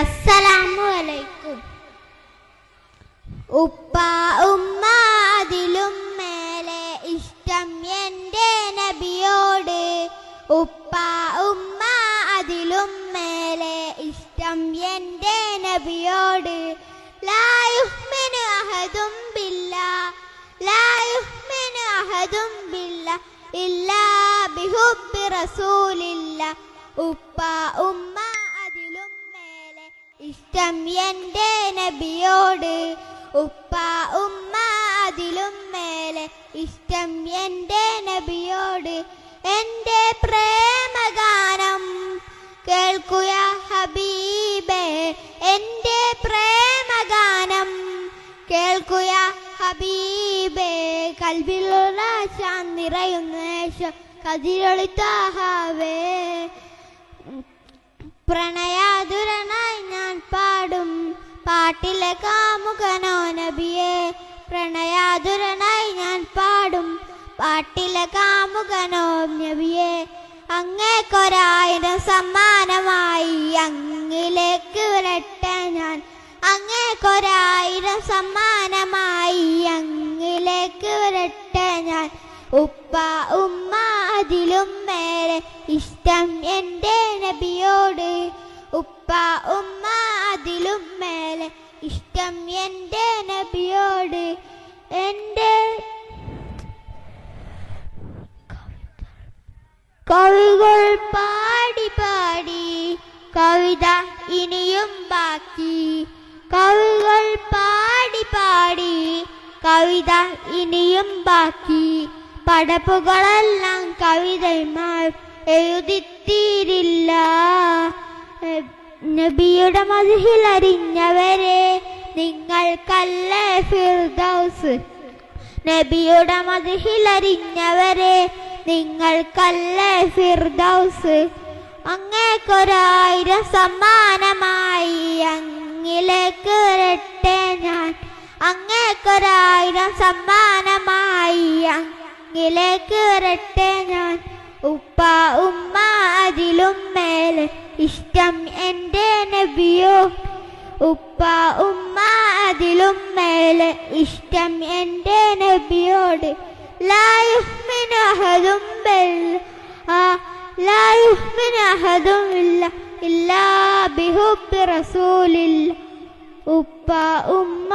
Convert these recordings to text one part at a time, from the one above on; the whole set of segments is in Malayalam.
അസ്സലാമു അലൈക്കും ഉപ്പ ഉമ്മ അതിലും മേലെ ഇഷ്ടം എന്റെ നബിയോട്. ഉപ്പ ഉമ്മ അതിലും മേലെ ഇഷ്ടം എന്റെ നബിയോട്. ലായുഹ്മിനു അഹദും ബില്ല. ലായുഹ്മിനു അഹദും ബില്ല. ഇല്ലാ ബിഹുബ്ബി റസൂലില്ല. ഉപ്പ ഉമ്മ ഇഷ്ടം എന്റെ നബിയോട് ഉപ്പ ഉമ്മ അതിലും മേലെ. ഇഷ്ടം എന്റെ നബിയോട് എന്റെ പ്രേമഗാനം. കേൾക്കുക ഹബീബേ എന്റെ പ്രേമഗാനം. കേൾക്കുക ഹബീബേ കൽവിലുള്ള ശാന്തി നിറയുന്ന ശേഷം കതിരൊളിത്താഹാവേ പാടും പാട്ടിലെ കാമുകനോ നബിയെ പ്രണയാതുരനായി ഞാൻ പാടും. പാട്ടിലെ കാമുകനോ നബിയെ അങ്ങേക്കൊരായിരം സമ്മാനമായി അങ്ങിലേക്ക് വരട്ടെ ഞാൻ. അങ്ങേക്കൊരായിരം സമ്മാനമായി അങ്ങിലേക്ക് വരട്ടെ ഞാൻ. ഉപ്പ ഉമ്മ അതിലും മേലെ ഇഷ്ടം എന്റെ നബിയോട്. ഉപ്പ ഉമ്മ അതിലും മേലെ ഇഷ്ടം എന്റെ നബിയോട് എന്റെ കവികൾ പാടി പാടി കവിത ഇനിയും ബാക്കി. കവികൾ പാടി പാടി കവിത ഇനിയും ബാക്കി. പടപ്പുകളെല്ലാം കവിതമാർ എഴുതിത്തീരില്ല. നബിയുടെ മതിഹിൽ അറിഞ്ഞവരെ നിങ്ങൾക്കല്ലേ ഫിർദൗസ്? നബിയുടെ മതിഹിലരിഞ്ഞവരെ നിങ്ങൾക്കല്ലേ ഫിർദൗസ്? അങ്ങേക്കൊരായിരം സമ്മാനമായി അങ്ങിലേക്ക് വരട്ടെ ഞാൻ. അങ്ങേക്കൊരായിരം സമ്മാനമായി അങ്ങിലേക്ക് വരട്ടെ ഞാൻ. ഉപ്പ ഉമ്മ അതിലും മേലെ ഇഷ്ടം എന്റെ നബിയോ? ഉപ്പ ഉമ്മ അതിലും മേലെ ഇഷ്ടം എന്റെ നബിയോട്. ലായുഹ്മിനഹതും ആ, ലായുഹ്മിനഹതും ഇല്ല ഇല്ലാ ബിഹുബ് റസൂലില്ല ഉപ്പ ഉമ്മ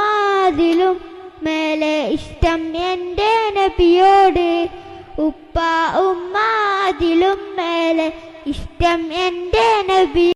അതിലും മേലെ ഇഷ്ടം എന്റെ നബിയോട്. ഉപ്പ ഉമ്മ അതിലും മേലെ ഇഷ്ടം എന്റെ നബി